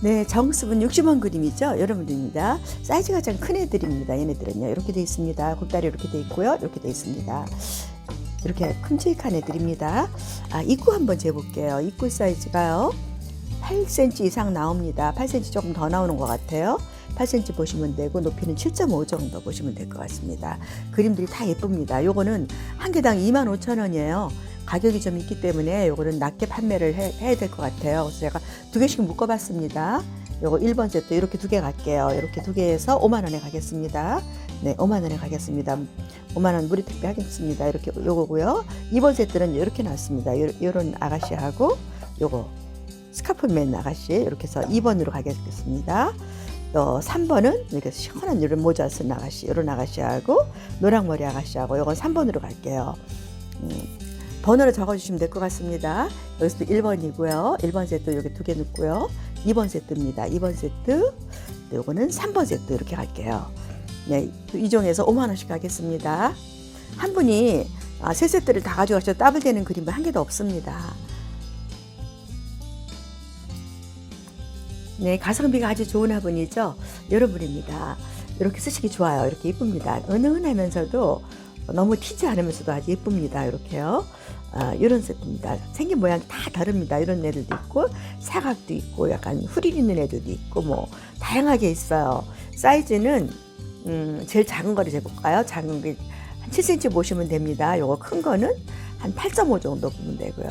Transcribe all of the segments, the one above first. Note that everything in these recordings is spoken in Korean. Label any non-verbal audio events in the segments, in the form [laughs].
네, 정습은 60원 그림이죠. 여러분들입니다. 사이즈가 좀 큰 애들입니다. 얘네들은요. 이렇게 돼 있습니다. 굽다리 이렇게 돼 있고요. 이렇게 돼 있습니다. 이렇게 큼직한 애들입니다. 아, 입구 한번 재볼게요. 입구 사이즈가요. 8cm 이상 나옵니다. 8cm 조금 더 나오는 것 같아요. 8cm 보시면 되고 높이는 7.5 정도 보시면 될 것 같습니다. 그림들이 다 예쁩니다. 요거는 한 개당 25,000원이에요. 가격이 좀 있기 때문에 요거는 낮게 판매를 해, 해야 될 것 같아요. 그래서 제가 두 개씩 묶어봤습니다. 요거 1번 세트 이렇게 두 개 갈게요. 이렇게 두 개에서 5만 원에 가겠습니다. 네, 5만 원에 가겠습니다. 5만 원 무료 택배 하겠습니다. 이렇게 요거고요. 2번 세트는 이렇게 나왔습니다. 요, 요런 아가씨하고 요거 스카프맨 아가씨 이렇게 해서 2번으로 가겠습니다. 또 3번은 이렇게 시원한 이런 모자 쓴 아가씨, 이런 아가씨하고 노랑머리 아가씨하고 이건 3번으로 갈게요. 음, 번호를 적어주시면 될 것 같습니다. 여기서도 1번이고요. 1번 세트 여기 두 개 넣고요. 2번 세트입니다. 2번 세트, 요거는 3번 세트 이렇게 갈게요. 네, 이 종에서 5만 원씩 가겠습니다. 한 분이 아, 세 세트를 다 가져가셔도 더블 되는 그림은 한 개도 없습니다. 네, 가성비가 아주 좋은 화분이죠. 여러분입니다. 이렇게 쓰시기 좋아요. 이렇게 예쁩니다. 은은하면서도 너무 튀지 않으면서도 아주 예쁩니다. 이렇게요. 아, 이런 세트입니다. 생긴 모양이 다 다릅니다. 이런 애들도 있고 사각도 있고 약간 후리 있는 애들도 있고 뭐 다양하게 있어요. 사이즈는 음, 제일 작은 거를 재볼까요? 작은 게 한 7cm 보시면 됩니다. 요거 큰 거는 한 8.5 정도 보면 되고요.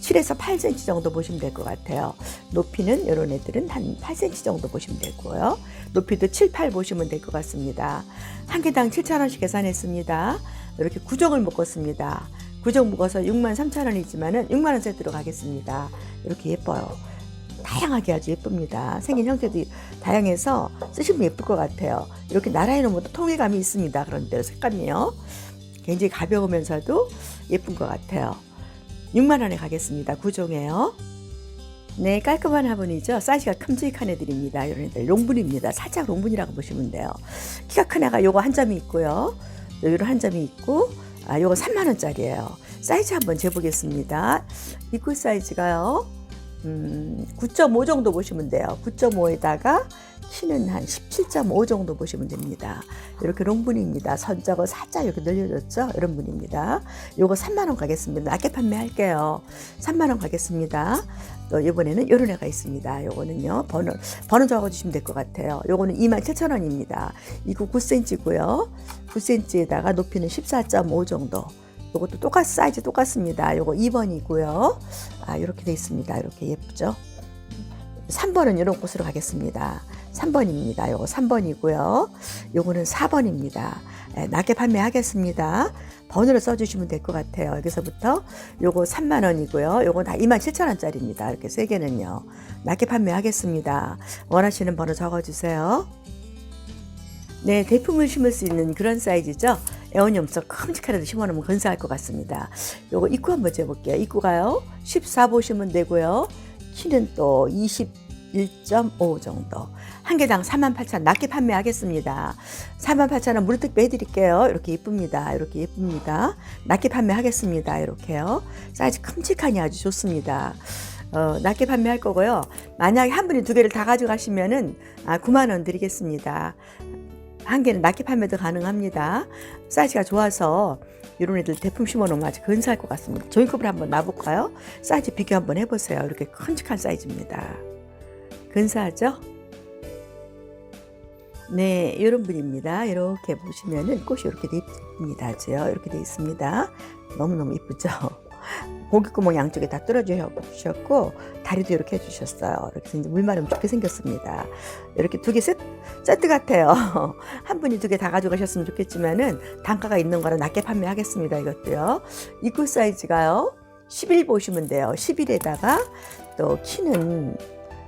7에서 8cm 정도 보시면 될 것 같아요. 높이는 이런 애들은 한 8cm 정도 보시면 되고요. 높이도 7, 8 보시면 될 것 같습니다. 한 개당 7,000원씩 계산했습니다. 이렇게 구정을 묶었습니다. 구정 묶어서 6만 3천 원이지만은 6만 원 세트로 가겠습니다. 이렇게 예뻐요. 다양하게 아주 예쁩니다. 생긴 형태도 다양해서 쓰시면 예쁠 것 같아요. 이렇게 나라에 놓으면 또 통일감이 있습니다. 그런데 색감이요. 굉장히 가벼우면서도 예쁜 것 같아요. 6만 원에 가겠습니다. 구종에요. 네, 깔끔한 화분이죠. 사이즈가 큼직한 애들입니다. 이런 애들 롱분입니다. 살짝 롱분이라고 보시면 돼요. 키가 큰 애가 요거 한 점이 있고요. 요런 한 점이 있고, 아, 요거 3만 원짜리예요. 사이즈 한번 재보겠습니다. 입구 사이즈가요. 음, 9.5 정도 보시면 돼요. 9.5에다가 키는 한 17.5 정도 보시면 됩니다. 이렇게 롱분입니다. 선적을 살짝 이렇게 늘려줬죠? 이런 분입니다. 요거 3만원 가겠습니다. 낮게 판매할게요. 3만원 가겠습니다. 또 이번에는 요런 애가 있습니다. 요거는요, 번호, 번호 적어주시면 될 것 같아요. 요거는 27,000원입니다. 이거 9cm고요. 9cm에다가 높이는 14.5 정도. 요것도 똑같 사이즈 똑같습니다. 요거 2번이고요. 아, 이렇게 돼 있습니다. 이렇게 예쁘죠? 3번은 이런 곳으로 가겠습니다. 3번입니다. 요거 3번이고요. 요거는 4번입니다. 예, 낮게 판매하겠습니다. 번호를 써주시면 될 것 같아요. 여기서부터 요거 3만 원이고요. 요거 다 2만 7천 원짜리입니다. 이렇게 세 개는요. 낮게 판매하겠습니다. 원하시는 번호 적어주세요. 네, 대품을 심을 수 있는 그런 사이즈죠. 애원염소 큼직한 애도 심어놓으면 근사할 것 같습니다. 요거 입구 한번 재볼게요. 입구가요. 14 보시면 되고요. 키는 또 21.5 정도. 한 개당 48,000원 낮게 판매하겠습니다. 48,000원 무료 택배 해드릴게요. 이렇게 예쁩니다. 이렇게 예쁩니다. 낮게 판매하겠습니다. 이렇게요. 사이즈 큼직하니 아주 좋습니다. 어, 낮게 판매할 거고요. 만약에 한 분이 두 개를 다 가져가시면은 아, 9만 원 드리겠습니다. 한 개는 낮게 판매도 가능합니다. 사이즈가 좋아서 이런 애들 대품 심어놓으면 아주 근사할 것 같습니다. 종이컵을 한번 놔볼까요? 사이즈 비교 한번 해보세요. 이렇게 큼직한 사이즈입니다. 근사하죠? 네, 이런 분입니다. 이렇게 보시면은 꽃이 이렇게 돼 있습니다. 이렇게 돼 있습니다. 너무너무 이쁘죠? 고깃구멍 양쪽에 다 뚫어져 주셨고 다리도 이렇게 해주셨어요. 이렇게 이제 물 마르면 좋게 생겼습니다. 이렇게 두 개 세트, 세트 같아요. [laughs] 한 분이 두 개 다 가져가셨으면 좋겠지만은 단가가 있는 거라 낮게 판매하겠습니다. 이것도요. 입구 사이즈가요. 11 보시면 돼요. 11에다가 또 키는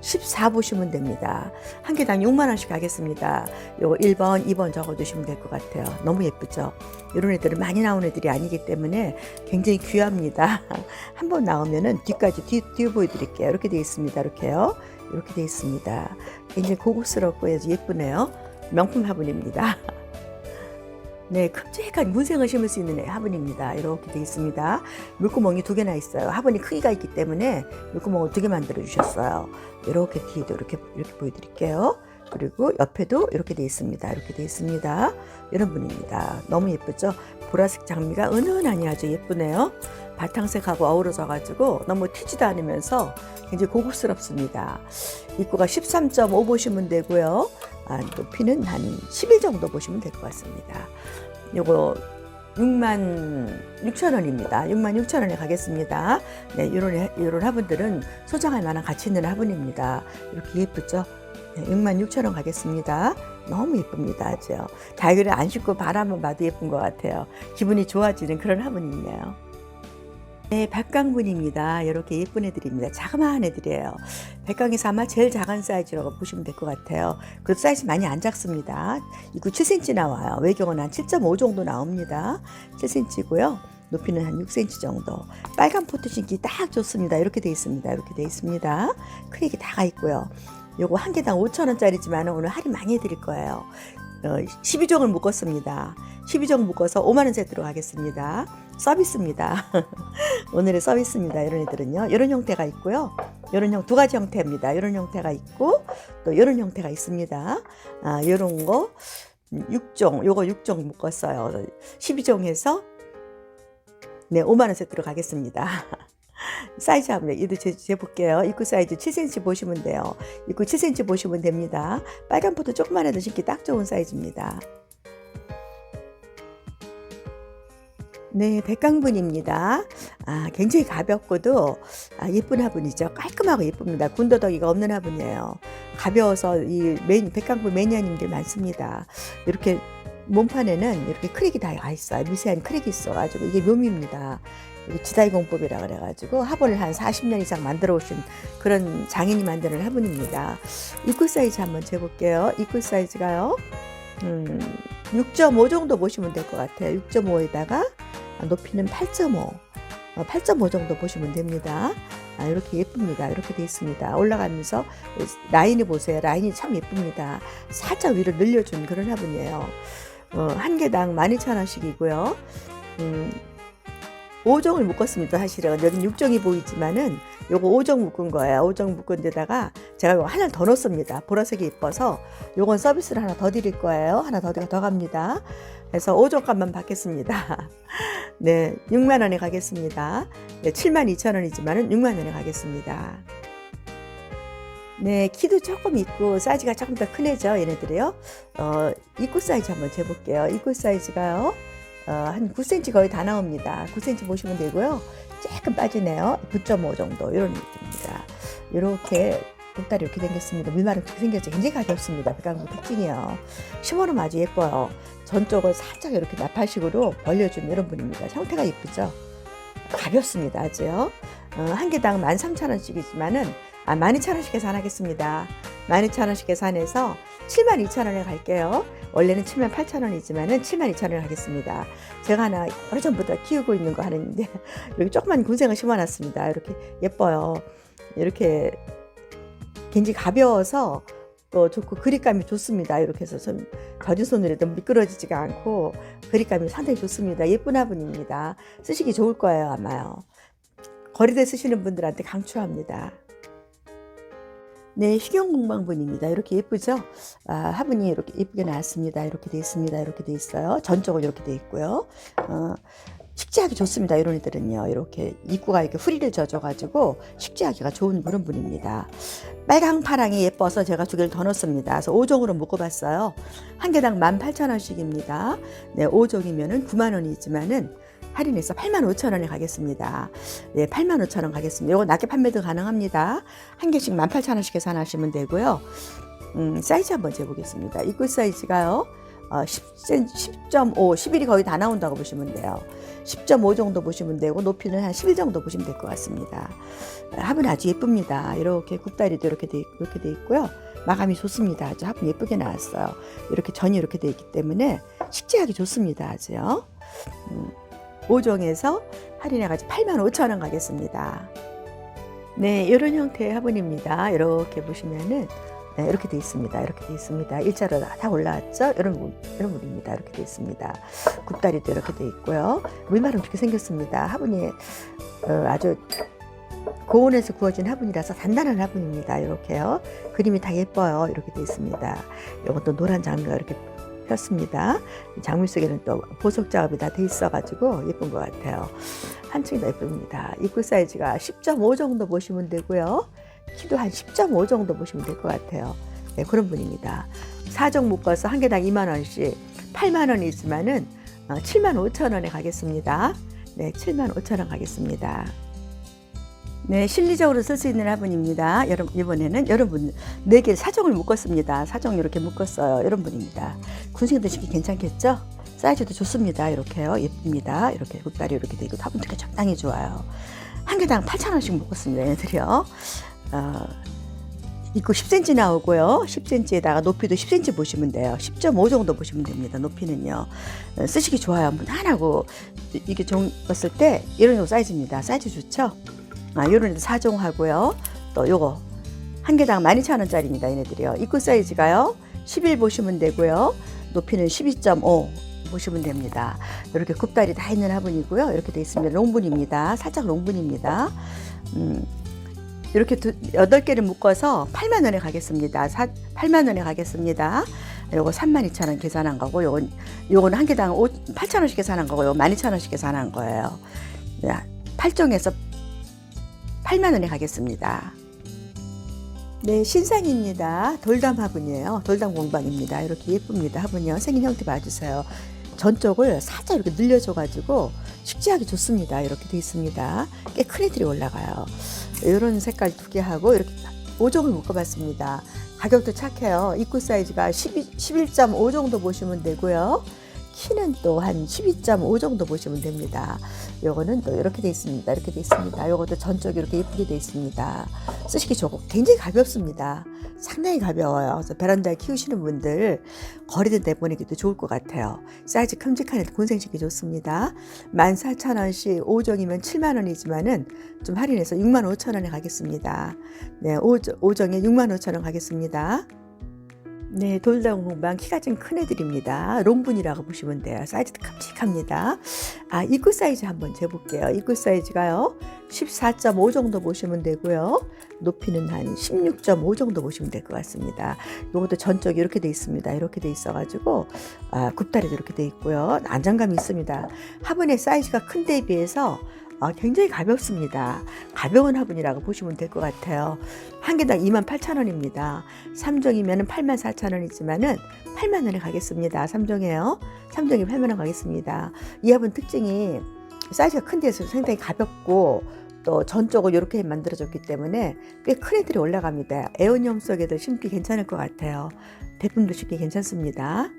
14 보시면 됩니다. 한 개당 6만 원씩 가겠습니다. 요거 1번, 2번 적어 주시면 될 것 같아요. 너무 예쁘죠? 이런 애들은 많이 나오는 애들이 아니기 때문에 굉장히 귀합니다. [laughs] 한 번 나오면은 뒤까지 뒤, 뒤 보여드릴게요. 이렇게 되어 있습니다. 이렇게요. 이렇게 되어 있습니다. 굉장히 고급스럽고 예쁘네요. 명품 화분입니다. [laughs] 네, 큼직한 문생을 심을 수 있는 화분입니다. 이렇게 되어 있습니다. 물구멍이 두 개나 있어요. 화분이 크기가 있기 때문에 물구멍을 두 개 만들어 주셨어요. 이렇게 뒤에도 이렇게 이렇게 보여드릴게요. 그리고 옆에도 이렇게 되어 있습니다. 이렇게 되어 있습니다. 이런 분입니다. 너무 예쁘죠? 보라색 장미가 은은하니 아주 예쁘네요. 바탕색하고 어우러져 가지고 너무 튀지도 않으면서 굉장히 고급스럽습니다. 입구가 13.5 보시면 되고요. 아, 높이는 한11 정도 보시면 될 것 같습니다. 요거 6만 6천 원입니다. 6만 6천 원에 가겠습니다. 네, 요런, 요런 화분들은 소장할 만한 가치 있는 화분입니다. 이렇게 예쁘죠? 네, 6만 6천 원 가겠습니다. 너무 예쁩니다. 아주요. 달걀을 안 씻고 바라만 봐도 예쁜 것 같아요. 기분이 좋아지는 그런 화분이 있네요. 네, 백강분입니다. 이렇게 예쁜 애들입니다. 자그마한 애들이에요. 백강에서 아마 제일 작은 사이즈라고 보시면 될 것 같아요. 그래도 사이즈 많이 안 작습니다. 이거 7cm 나와요. 외경은 한 7.5 정도 나옵니다. 7cm고요. 높이는 한 6cm 정도. 빨간 포트 신기 딱 좋습니다. 이렇게 돼 있습니다. 이렇게 돼 있습니다. 크랙이 다가 있고요. 요거 한 개당 5,000원짜리지만 오늘 할인 많이 해드릴 거예요. 어, 12종을 묶었습니다. 12종 묶어서 5만원 세트로 가겠습니다. 서비스입니다. [laughs] 오늘의 서비스입니다. 이런 애들은요. 이런 형태가 있고요. 이런 형 두 가지 형태입니다. 이런 형태가 있고 또 이런 형태가 있습니다. 아, 이런 거 6종, 요거 6종 묶었어요. 12종에서 네, 5만 원 세트로 가겠습니다. [laughs] 사이즈 한번 얘도 재, 재볼게요. 입구 사이즈 7cm 보시면 돼요. 입구 7cm 보시면 됩니다. 빨간 포도 조그만 애들 신기 딱 좋은 사이즈입니다. 네, 백강분입니다. 아, 굉장히 가볍고도 아, 예쁜 화분이죠. 깔끔하고 예쁩니다. 군더더기가 없는 화분이에요. 가벼워서 이 메인, 백강분 매니아님들 많습니다. 이렇게 몸판에는 이렇게 크랙이 다 있어요. 미세한 크랙이 있어가지고 이게 묘미입니다. 지다이 공법이라 그래가지고 화분을 한 40년 이상 만들어 오신 그런 장인이 만드는 화분입니다. 입구 사이즈 한번 재볼게요. 입구 사이즈가요. 음, 6.5 정도 보시면 될 것 같아요. 6.5에다가 높이는 8.5. 8.5 정도 보시면 됩니다. 아, 이렇게 예쁩니다. 이렇게 돼 있습니다. 올라가면서 라인을 보세요. 라인이 참 예쁩니다. 살짝 위로 늘려준 그런 화분이에요. 어, 한 개당 12,000원씩이고요. 음, 5종을 묶었습니다. 사실은 여기 6종이 보이지만은 요거 5종 묶은 거예요. 5종 묶은 데다가 제가 요거 하나 더 넣습니다. 보라색이 이뻐서 요건 서비스를 하나 더 드릴 거예요. 하나 더, 더 갑니다. 그래서 5종 값만 받겠습니다. [laughs] 네, 6만 원에 가겠습니다. 네, 7만 2천 원이지만은 6만 원에 가겠습니다. 네, 키도 조금 있고 사이즈가 조금 더 큰 애죠, 얘네들이요. 어, 입구 사이즈 한번 재볼게요. 입구 사이즈가요. 어, 한 9cm 거의 다 나옵니다. 9cm 보시면 되고요. 조금 빠지네요. 9.5 정도 이런 느낌입니다. 이렇게 복다리 이렇게 생겼습니다. 물말은 그렇게 생겼죠. 굉장히 가볍습니다. 백강구 특징이요. 심어놓으면 아주 예뻐요. 전쪽을 살짝 이렇게 나팔식으로 벌려준 이런 분입니다. 형태가 예쁘죠. 가볍습니다. 아주요. 어, 한 개당 13,000원씩이지만은 아, 12,000원씩 계산하겠습니다. 12,000원씩 계산해서 72,000원에 갈게요. 원래는 78,000원이지만은 72,000원에 가겠습니다. 제가 하나 오래전부터 키우고 있는 거 하는데 [laughs] 이렇게 조그만 군생을 심어놨습니다. 이렇게 예뻐요. 이렇게 굉장히 가벼워서 또 좋고 그립감이 좋습니다. 이렇게 해서 좀 젖은 손으로 도 미끄러지지가 않고 그립감이 상당히 좋습니다. 예쁜 화분입니다. 쓰시기 좋을 거예요 아마요. 거리대 쓰시는 분들한테 강추합니다. 네, 식용 공방분입니다. 이렇게 예쁘죠? 아, 화분이 이렇게 예쁘게 나왔습니다. 이렇게 돼 있습니다. 이렇게 돼 있어요. 전적으로 이렇게 돼 있고요. 어, 식재하기 좋습니다. 이런 애들은요. 이렇게 입구가 이렇게 후리를 젖어가지고 식재하기가 좋은 그런 분입니다. 빨강 파랑이 예뻐서 제가 두 개를 더 넣습니다. 그래서 5종으로 묶어봤어요. 한 개당 18,000원씩입니다. 네, 5종이면은 9만 원이지만은 할인해서 8만 5천 원에 가겠습니다. 네, 8만 5천 원 가겠습니다. 이거 낮게 판매도 가능합니다. 한 개씩 1 8 0 0 0 원씩 계산하시면 되고요. 음, 사이즈 한번 재보겠습니다. 입구 사이즈가요. 어, 10, 10.5, 11이 거의 다 나온다고 보시면 돼요. 10.5 정도 보시면 되고 높이는 한 11 정도 보시면 될 것 같습니다. 합은 아주 예쁩니다. 이렇게 굽다리도 이렇게 돼, 이렇게 돼 있고요. 마감이 좋습니다. 아주 합은 예쁘게 나왔어요. 이렇게 전이 이렇게 돼 있기 때문에 식재하기 좋습니다. 아주요. 음, 5종에서 할인해가지고 8만 5천 원 가겠습니다. 네, 이런 형태의 화분입니다. 이렇게 보시면은 네, 이렇게 돼 있습니다. 이렇게 돼 있습니다. 일자로 다, 다 올라왔죠? 이런 분, 이런 분입니다. 이렇게 돼 있습니다. 굽다리도 이렇게 돼 있고요. 물말은 이렇게 생겼습니다. 화분이 어, 아주 고온에서 구워진 화분이라서 단단한 화분입니다. 이렇게요. 그림이 다 예뻐요. 이렇게 돼 있습니다. 이것도 노란 장미가 이렇게 폈습니다. 장미 속에는 또 보석 작업이 다 돼 있어가지고 예쁜 것 같아요. 한층이 더 예쁩니다. 입구 사이즈가 10.5 정도 보시면 되고요. 키도 한 10.5 정도 보시면 될 것 같아요. 네, 그런 분입니다. 사정 묶어서 한 개당 2만 원씩 8만 원이 어, 7만 5천 원에 가겠습니다. 네, 7만 5천 원 가겠습니다. 네, 실리적으로 쓸 수 있는 화분입니다. 여러분 이번에는 여러분 네 개 사정을 묶었습니다. 사정 이렇게 묶었어요. 이런 분입니다. 군생도 시기 괜찮겠죠? 사이즈도 좋습니다. 이렇게요. 예쁩니다. 이렇게 굽다리 이렇게 되고 화분 되게 적당히 좋아요. 한 개당 8,000원씩 묶었습니다. 얘네들이요. 어, 입구 10cm 나오고요. 10cm에다가 높이도 10cm 보시면 돼요. 10.5 정도 보시면 됩니다. 높이는요. 어, 쓰시기 좋아요. 무난하고 이게 종었을 때 이런 요 사이즈입니다. 사이즈 좋죠? 아, 요런 사종하고요. 또 요거 한 개당 12,000원짜리입니다. 얘네들이요. 입구 사이즈가요. 11 보시면 되고요. 높이는 12.5 보시면 됩니다. 이렇게 굽다리 다 있는 화분이고요. 이렇게 돼 있습니다. 롱분입니다. 살짝 롱분입니다. 음, 이렇게 두, 8개를 묶어서 8만 원에 가겠습니다. 사, 8만 원에 가겠습니다. 요거 32,000원 계산한 거고 요건 요거는 한 개당 5, 8,000원씩 계산한 거고 요거 12,000원씩 계산한 거예요. 8종에서 8만 원에 가겠습니다. 네, 신상입니다. 돌담 화분이에요. 돌담 공방입니다. 이렇게 예쁩니다. 화분이요. 생긴 형태 봐주세요. 전쪽을 살짝 이렇게 늘려줘가지고 식지하기 좋습니다. 이렇게 돼 있습니다. 꽤 큰 애들이 올라가요. 이런 색깔 두 개 하고 이렇게 5종을 묶어봤습니다. 가격도 착해요. 입구 사이즈가 12, 11.5 정도 보시면 되고요. 키는 또 한 12.5 정도 보시면 됩니다. 요거는 또 이렇게 돼 있습니다. 이렇게 돼 있습니다. 요것도 전적이 이렇게 예쁘게 돼 있습니다. 쓰시기 좋고 굉장히 가볍습니다. 상당히 가벼워요. 그래서 베란다에 키우시는 분들 거리든 내보내기도 좋을 것 같아요. 사이즈 큼직한 애도 군생시기 좋습니다. 14,000원씩 5종이면 7만 원이지만은 좀 할인해서 6만 5천 원에 가겠습니다. 네, 5종, 5종에 6만 5천 원 가겠습니다. 네, 돌다운 공방 키가 좀 큰 애들입니다. 롱분이라고 보시면 돼요. 사이즈도 큼직합니다. 아, 입구 사이즈 한번 재볼게요. 입구 사이즈가요. 14.5 정도 보시면 되고요. 높이는 한 16.5 정도 보시면 될 것 같습니다. 이것도 전적이 이렇게 돼 있습니다. 이렇게 돼 있어가지고 아, 굽다리도 이렇게 돼 있고요. 안정감이 있습니다. 화분의 사이즈가 큰 데에 비해서 아, 굉장히 가볍습니다. 가벼운 화분이라고 보시면 될 것 같아요. 한 개당 28,000원입니다. 3종이면 84,000원이지만은 8만 원에 가겠습니다. 3종에요. 3종이 8만 원 가겠습니다. 이 화분 특징이 사이즈가 큰 데서 상당히 가볍고 또 전적으로 이렇게 만들어졌기 때문에 꽤 큰 애들이 올라갑니다. 에어니엄 속에도 심기 괜찮을 것 같아요. 대품도 심기 괜찮습니다.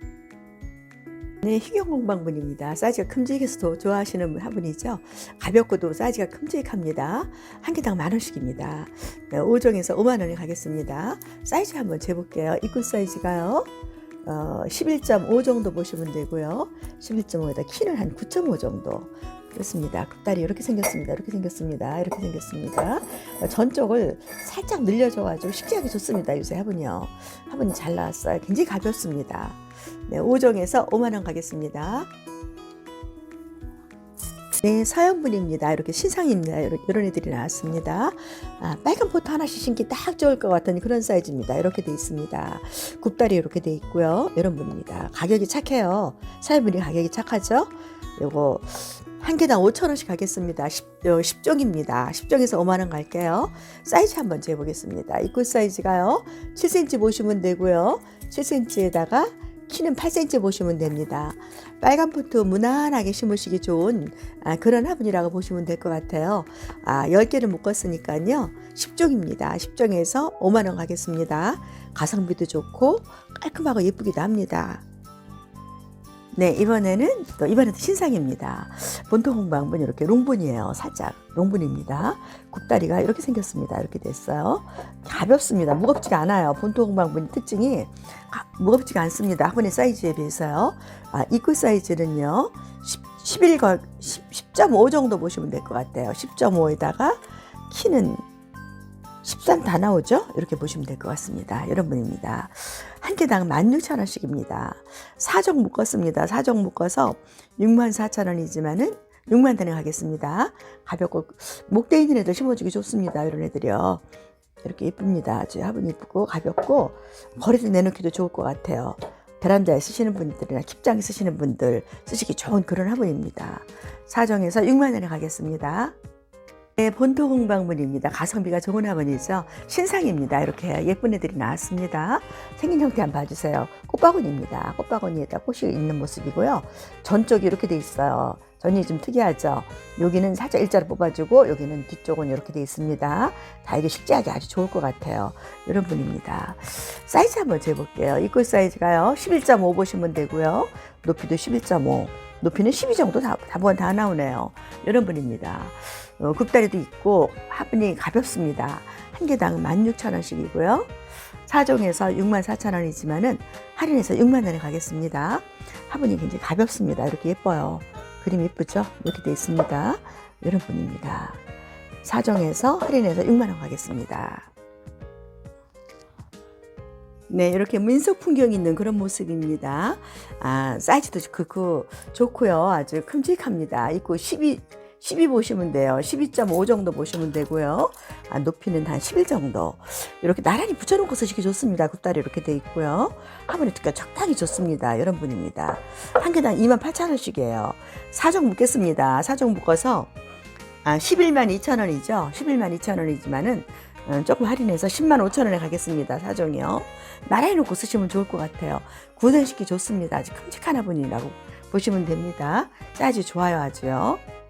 네, 희경공방분입니다. 사이즈가 큼직해서 좋아하시는 화분이죠. 가볍고도 사이즈가 큼직합니다. 한 개당 만 원씩입니다. 네, 5종에서 5만 원에 가겠습니다. 사이즈 한번 재볼게요. 입구 사이즈가요. 어, 11.5 정도 보시면 되고요. 11.5에다 키는 한 9.5 정도. 그렇습니다. 굽다리 이렇게 생겼습니다. 이렇게 생겼습니다. 이렇게 생겼습니다. 어, 전쪽을 살짝 늘려줘가지고 식지하기 좋습니다. 요새 화분이요. 화분이 잘 나왔어요. 굉장히 가볍습니다. 네, 5종에서 5만 원 가겠습니다. 네, 서양분입니다. 이렇게 신상입니다. 이런, 애들이 나왔습니다. 아, 빨간 포트 하나씩 신기 딱 좋을 것 같은 그런 사이즈입니다. 이렇게 돼 있습니다. 굽다리 이렇게 돼 있고요. 이런 분입니다. 가격이 착해요. 사연분이 가격이 착하죠? 요거 한 개당 5천원씩 가겠습니다. 10, 어, 10종입니다. 10종에서 5만원 갈게요. 사이즈 한번 재보겠습니다. 입구 사이즈가요. 7cm 보시면 되고요. 7cm에다가 키는 8cm 보시면 됩니다. 빨간 포트 무난하게 심으시기 좋은 아, 그런 화분이라고 보시면 될 것 같아요. 아, 10개를 묶었으니까요. 10종입니다. 10종에서 5만원 가겠습니다. 가성비도 좋고 깔끔하고 예쁘기도 합니다. 네, 이번에는 또 이번에도 신상입니다. 본토 홍방분 이렇게 롱분이에요. 살짝 롱분입니다. 굽다리가 이렇게 생겼습니다. 이렇게 됐어요. 가볍습니다. 무겁지가 않아요. 본토 홍방분 특징이 가- 무겁지가 않습니다. 화분의 사이즈에 비해서요. 아, 입구 사이즈는요. 10, 11걸 10, 10.5 정도 보시면 될 것 같아요. 10.5에다가 키는 13 다 나오죠? 이렇게 보시면 될 것 같습니다. 여러분입니다. 한 개당 16,000원씩입니다. 4종 묶었습니다. 4종 묶어서 64,000원이지만은 6만 단에 가겠습니다. 가볍고 목대 있는 애들 심어주기 좋습니다. 이런 애들이요. 이렇게 예쁩니다. 아주 화분 이쁘고 가볍고 거리도 내놓기도 좋을 것 같아요. 베란다에 쓰시는 분들이나 킵장에 쓰시는 분들 쓰시기 좋은 그런 화분입니다. 사정에서 6만 원에 가겠습니다. 네, 본토 공방문입니다. 가성비가 좋은 화분이죠. 신상입니다. 이렇게 예쁜 애들이 나왔습니다. 생긴 형태 한번 봐주세요. 꽃바구니입니다. 꽃바구니에다 꽃이 있는 모습이고요. 전쪽이 이렇게 돼 있어요. 전이 좀 특이하죠. 여기는 살짝 일자로 뽑아주고 여기는 뒤쪽은 이렇게 돼 있습니다. 다 이게 실제하기 아주 좋을 것 같아요. 이런 분입니다. 사이즈 한번 재볼게요. 입구 사이즈가요. 11.5 보시면 되고요. 높이도 11.5. 높이는 12 정도 다, 다번 다 나오네요. 이런 분입니다. 어, 굽다리도 있고 화분이 가볍습니다. 한 개당 16,000원씩이고요. 4종에서 64,000원이지만은 할인해서 6만 원에 가겠습니다. 화분이 굉장히 가볍습니다. 이렇게 예뻐요. 그림 예쁘죠? 이렇게 되어 있습니다. 이런 분입니다. 4종에서 할인해서 6만 원 가겠습니다. 네, 이렇게 민속 풍경 있는 그런 모습입니다. 아, 사이즈도 그, 그, 좋고요. 아주 큼직합니다. 있고 12, 12 보시면 돼요. 12.5 정도 보시면 되고요. 아, 높이는 한 11 정도. 이렇게 나란히 붙여놓고 쓰시기 좋습니다. 굽다리 이렇게 돼 있고요. 화분에 두께 적당히 좋습니다. 이런 분입니다. 한 개당 28,000원씩이에요. 4종 묶겠습니다. 4종 묶어서 아, 11만 2천원이죠. 11만 2천원이지만은 음, 조금 할인해서 10만 5천 원에 가겠습니다. 사종이요. 나란히 놓고 쓰시면 좋을 것 같아요. 구성시키 좋습니다. 아주 큼직한 화분이라고 보시면 됩니다. 사이즈 좋아요 아주요.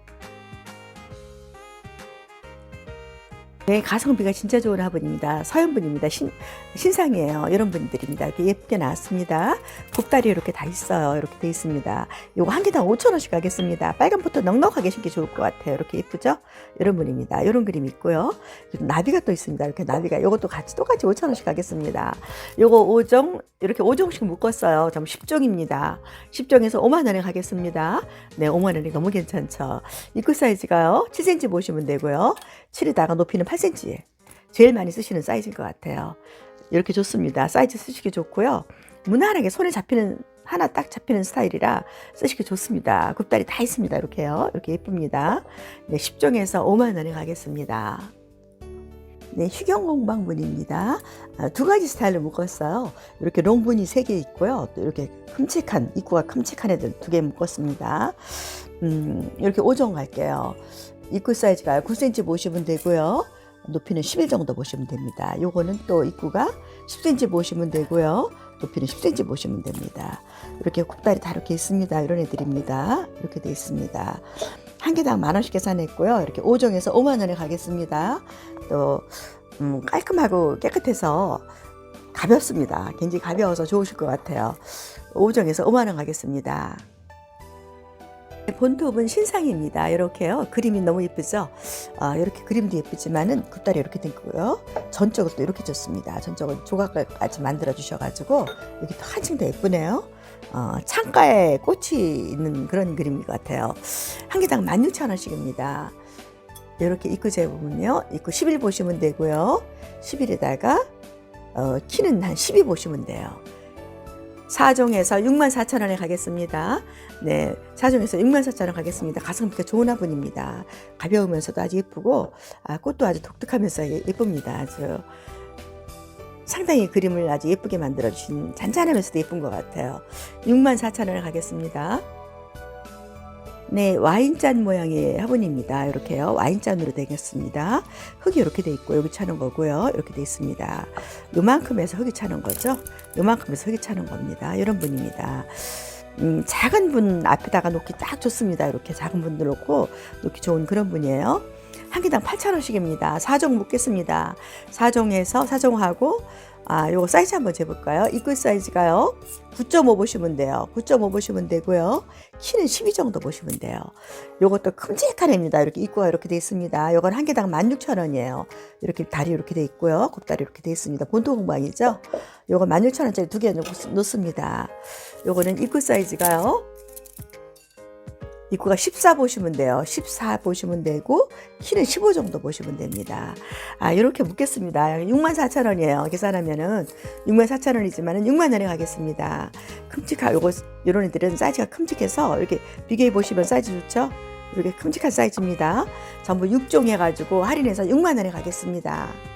네, 가성비가 진짜 좋은 화분입니다. 서현분입니다. 신, 신상이에요. 이런 분들입니다. 이렇게 예쁘게 나왔습니다. 굽다리 이렇게 다 있어요. 이렇게 돼 있습니다. 요거 한 개당 5천원씩 가겠습니다. 빨간 포트 넉넉하게 신기 좋을 것 같아요. 이렇게 예쁘죠? 이런 분입니다. 이런 그림 있고요. 나비가 또 있습니다. 이렇게 나비가 요것도 같이 똑같이 5천원씩 가겠습니다. 요거 5종, 이렇게 5종씩 묶었어요. 좀 10종입니다. 10종에서 5만원에 가겠습니다. 네, 5만원이 너무 괜찮죠. 입구 사이즈가요. 7cm 보시면 되고요. 7에다가 높이는 8cm. 제일 많이 쓰시는 사이즈인 것 같아요. 이렇게 좋습니다. 사이즈 쓰시기 좋고요. 무난하게 손에 잡히는 하나 딱 잡히는 스타일이라 쓰시기 좋습니다. 굽다리 다 있습니다. 이렇게요. 이렇게 예쁩니다. 네, 10종에서 5만 원에 가겠습니다. 네, 휴경공방분입니다. 아, 두 가지 스타일로 묶었어요. 이렇게 롱분이 세 개 있고요. 또 이렇게 큼직한, 입구가 큼직한 애들 두 개 묶었습니다. 음, 이렇게 5종 갈게요. 입구 사이즈가 9cm 보시면 되고요. 높이는 11 정도 보시면 됩니다. 요거는 또 입구가 10cm 보시면 되고요. 높이는 10cm 보시면 됩니다. 이렇게 굽다리 다 이렇게 있습니다. 이런 애들입니다. 이렇게 돼 있습니다. 한 개당 만 원씩 계산했고요. 이렇게 5종에서 5만 원에 가겠습니다. 또 음, 깔끔하고 깨끗해서 가볍습니다. 굉장히 가벼워서 좋으실 것 같아요. 5종에서 5만 원 가겠습니다. 본톱은 신상입니다. 이렇게요. 그림이 너무 예쁘죠? 아, 이렇게 그림도 예쁘지만은 굽다리 이렇게 됐고요. 전적으로 또 이렇게 좋습니다. 전적은 조각까지 만들어 주셔가지고 여기 또 한층 더 예쁘네요. 어, 창가에 꽃이 있는 그런 그림 같아요. 한 개당 16,000원씩입니다. 이렇게 입구 재보면요. 입구 11 보시면 되고요. 11에다가 어, 키는 한 12 보시면 돼요. 4종에서 6만 4천 원에 가겠습니다. 네, 4종에서 6만 4천 원 가겠습니다. 가성비가 좋은 화분입니다. 가벼우면서도 아주 예쁘고 아, 꽃도 아주 독특하면서 예- 예쁩니다. 아주 상당히 그림을 아주 예쁘게 만들어 주신 잔잔하면서도 예쁜 것 같아요. 6만 4천 원에 가겠습니다. 네, 와인잔 모양의 화분입니다. 이렇게요. 와인잔으로 되겠습니다. 흙이 이렇게 돼 있고 여기 차는 거고요. 이렇게 돼 있습니다. 요만큼에서 흙이 차는 거죠. 요만큼에서 흙이 차는 겁니다. 이런 분입니다. 음, 작은 분 앞에다가 놓기 딱 좋습니다. 이렇게 작은 분들 놓고 놓기 좋은 그런 분이에요. 한 개당 8,000원씩입니다. 4종 묶겠습니다. 4종에서 4종하고 아, 요거 사이즈 한번 재볼까요? 입구 사이즈가요. 9.5 보시면 돼요. 9.5 보시면 되고요. 키는 12 정도 보시면 돼요. 요것도 큼직한 애입니다. 이렇게 입구가 이렇게 돼 있습니다. 요건 한 개당 16,000원이에요. 이렇게 다리 이렇게 돼 있고요. 곱다리 이렇게 돼 있습니다. 본토 공방이죠. 요거 16,000원짜리 두 개 놓습니다. 요거는 입구 사이즈가요. 입구가 14 보시면 돼요. 14 보시면 되고 키는 15 정도 보시면 됩니다. 아 이렇게 묻겠습니다. 64,000원이에요. 계산하면은 64,000원이지만은 6만 원에 가겠습니다. 큼직한 요거 요런 애들은 사이즈가 큼직해서 이렇게 비교해 보시면 사이즈 좋죠? 이렇게 큼직한 사이즈입니다. 전부 6종 해가지고 할인해서 6만 원에 가겠습니다.